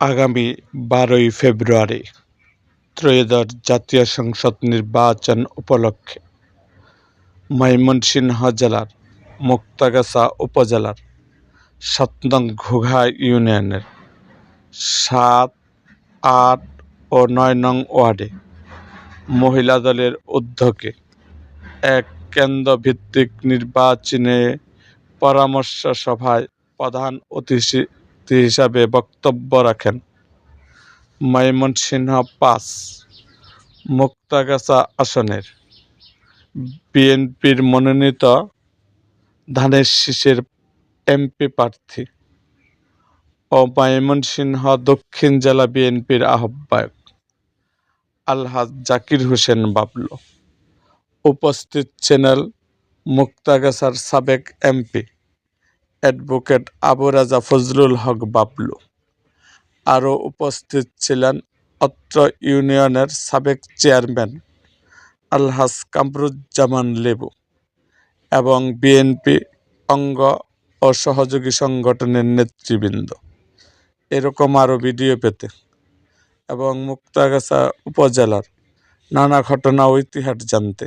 আগামী বারোই ফেব্রুয়ারি ত্রয়োদশ জাতীয় সংসদ নির্বাচন উপলক্ষে ময়মনসিংহ জেলার মুক্তাগাছা উপজেলার সাত ঘোঘা ইউনিয়নের সাত, আট ও নয় নং ওয়ার্ডে মহিলা দলের উদ্যোগে এক কেন্দ্রভিত্তিক নির্বাচনে পরামর্শ সভায় প্রধান অতিথি হিসাবে বক্তব্য রাখেন। মাইমন ময়মনসিংহ পাঁচ, মুক্তাগাছা আসনের। বিএনপির মনোনীত ধানের শীষের এমপি প্রার্থী ও মাইমন ময়মনসিংহ দক্ষিণ জেলা বিএনপির আহ্বায়ক। আলহাজ জাকির হোসেন বাবলু। উপস্থিত চ্যানেল মুক্তাগাছার সাবেক এমপি। অ্যাডভোকেট আবু রাজা ফজলুল হক বাবলু। আরও উপস্থিত ছিলেন অত্র ইউনিয়নের সাবেক চেয়ারম্যান আলহাজ কামরুজ্জামান লেবু এবং বিএনপি অঙ্গ ও সহযোগী সংগঠনের নেতৃবৃন্দ। এরকম আরও ভিডিও পেতে এবং মুক্তাগাছা উপজেলার নানা ঘটনা ও ইতিহাস জানতে